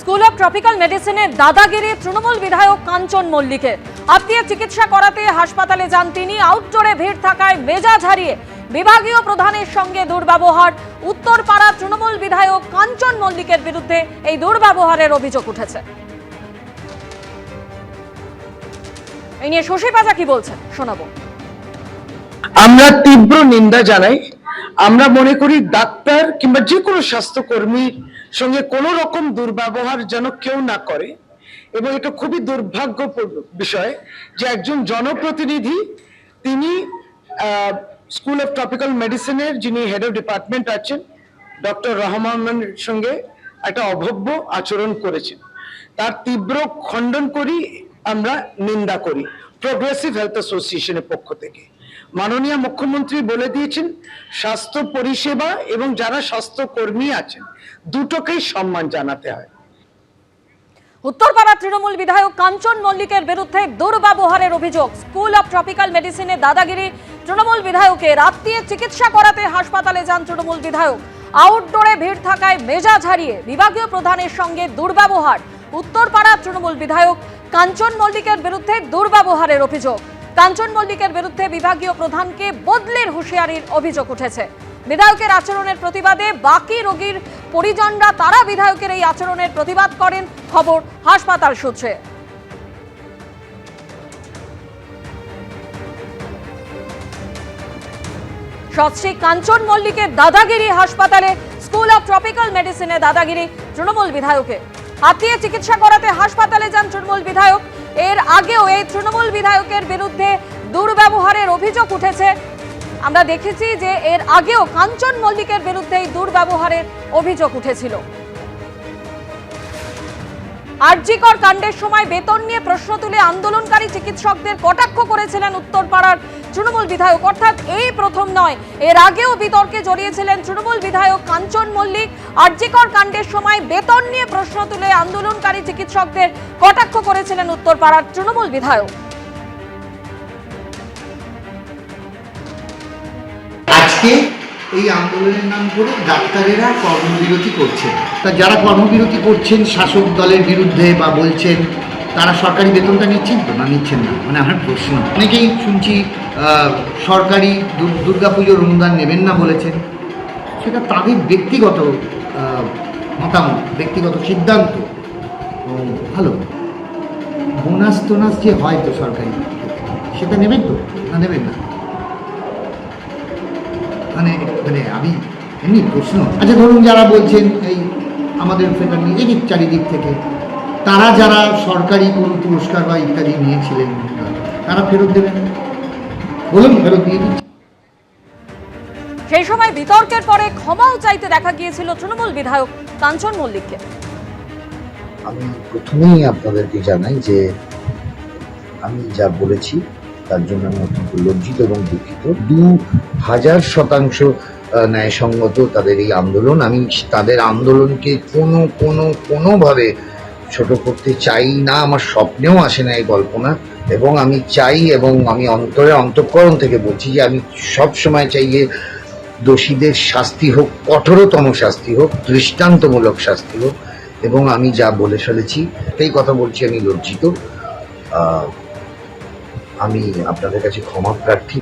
School of tropical মেডিসিনে দাদাগিরি তৃণমূল বিধায়ক কাঞ্চন মল্লিকের। আত্মীয় চিকিৎসা করাতে হাসপাতালে যান তিনি, আউটডোরে ভিড় থাকায় মেজাজ হারিয়ে বিভাগীয় প্রধানের সঙ্গে দুর্ব্যবহার। উত্তরপাড়া তৃণমূল বিধায়ক কাঞ্চন মল্লিকের বিরুদ্ধে এই দুর্ব্যবহারের অভিযোগ উঠেছে। এই নিয়ে শশী পাজা কি বলছেন? শোনাবো। আমরা তীব্র নিন্দা জানাই। আমরা মনে করি ডাক্তার কিংবা যে কোনো স্বাস্থ্যকর্মীর সঙ্গে কোনো রকম দুর্ব্যবহার যেন কেউ না করে, এবং এটা খুবই দুর্ভাগ্যপূর্ণ বিষয় যে একজন জনপ্রতিনিধি, তিনি স্কুল অফ ট্রপিক্যাল মেডিসিনের যিনি হেড অফ ডিপার্টমেন্ট আছেন ডক্টর রহমানের সঙ্গে একটা অভব্য আচরণ করেছেন। তার তীব্র খণ্ডন করি আমরা নিন্দা করি। প্রোগ্রেসিভ হেলথ অ্যাসোসিয়েশনের পক্ষ থেকে। মাননীয় মুখ্যমন্ত্রী বলে দিয়েছেন, স্বাস্থ্য পরিষেবা এবং যারা স্বাস্থ্যকর্মী আছেন, দুটোকেই সম্মান জানাতে হয়। উত্তরপাড়া তৃণমূল বিধায়ক কাঞ্চন মল্লিকের বিরুদ্ধে দুর্ব্যবহারের অভিযোগ। স্কুল অফ ট্রপিক্যাল মেডিসিনে দাদাগিরি। তৃণমূল বিধায়কের আত্মীয় চিকিৎসা করাতে হাসপাতালে যান তৃণমূল বিধায়ক। আউটডোরে ভিড় থাকায় মেজাজ হারিয়ে বিভাগীয় প্রধানের সঙ্গে দুর্ব্যবহার। উত্তরপাড়া তৃণমূল বিধায়ক কাঞ্চন মল্লিকের বিরুদ্ধে দুর্ব্যবহারের অভিযোগ। কাঞ্চন মল্লিকের বিরুদ্ধে বিভাগীয় প্রধানকে বদলির হুঁশিয়ারির অভিযোগ উঠেছে। বিধায়কের আচরণের প্রতিবাদে বাকি রোগীর পরিজনরা তারা বিধায়কের এই আচরণের প্রতিবাদ করেন, খবর হাসপাতাল সূত্রে। সৎশ্রী কাঞ্চন মল্লিকের দাদাগিরি হাসপাতালে স্কুল অব ট্রপিক্যাল মেডিসিনে দাদাগিরি তৃণমূল বিধায়কের। হাতিয়ে চিকিৎসা করাতে হাসপাতালে যান তৃণমূল বিধায়ক। এর আগেও এই তৃণমূল বিধায়কের বিরুদ্ধে দুর্ব্যবহারের অভিযোগ উঠেছে। আমরা দেখেছি যে এর আগেও কাঞ্চন মল্লিকের বিরুদ্ধে এই দুর্ব্যবহারের অভিযোগ উঠেছিল। আরজিকর কাণ্ডের সময় বেতন নিয়ে প্রশ্ন তুলে আন্দোলনকারী চিকিৎসকদের কটাক্ষ করেছিলেন উত্তরপাড়ার তৃণমূল বিধায়ক। অর্থাৎ এই প্রথম নয়, এর আগেও বিতর্কে জড়িয়েছিলেন তৃণমূল বিধায়ক কাঞ্চন মল্লিক। আরজিকর কাণ্ডের সময় বেতন নিয়ে প্রশ্ন তুলে আন্দোলনকারী চিকিৎসকদের কটাক্ষ করেছিলেন উত্তরপাড়ার তৃণমূল বিধায়ক। আজকে এই আন্দোলনের নাম করে ডাক্তারেরা কর্মবিরতি করছেন। তা যারা কর্মবিরতি করছেন, শাসক দলের বিরুদ্ধে বা বলছেন, তারা সরকারি বেতনটা নিচ্ছেন তো? না, নিচ্ছেন না। মানে আমার প্রশ্ন। অনেকেই শুনছি সরকারি দুর- দুর্গাপুজোর অনুদান নেবেন না বলেছেন। সেটা তাদের ব্যক্তিগত মতামত, ব্যক্তিগত সিদ্ধান্ত। ভালো। বোনাস টোনাস যে হয় তো সরকারি সেটা নেবেন তো? না, নেবেন না? মানে মানে আমি এমনি প্রশ্ন। আচ্ছা ধরুন যারা বলছেন এই আমাদের ফেডারেল এদিক চারিদিক থেকে তারা যারা সরকারি কোনো পুরস্কার বা ইত্যাদি নিয়েছিলেন তারা ফেরত দেবেন? বলুন ফেরত দিয়ে দিচ্ছি। সেই সময় বিতর্কের পরে ক্ষমাও চাইতে দেখা গিয়েছিল তৃণমূল বিধায়ক কাঞ্চন মল্লিককে। আমি প্রথমেই আপনাদেরকে জানাই যে আমি যা বলেছি তার জন্য আমি অত্যন্ত লজ্জিত এবং দুঃখিত। দু হাজার শতাংশ ন্যায়সঙ্গত তাদের এই আন্দোলন। আমি তাদের আন্দোলনকে কোনো কোনো, কোনোভাবে ছোট করতে চাই না। আমার স্বপ্নেও আসে না এই কল্পনা। এবং আমি চাই এবং আমি অন্তরে, অন্তঃকরণ থেকে বলছি যে আমি সব সময় চাই যে দোষীদের শাস্তি হোক, কঠোরতম শাস্তি হোক, দৃষ্টান্তমূলক শাস্তি হোক। এবং আমি যা বলে ফেলেছি, সেই কথা বলছি, আমি লজ্জিত। আমি আপনাদের কাছে ক্ষমা প্রার্থী।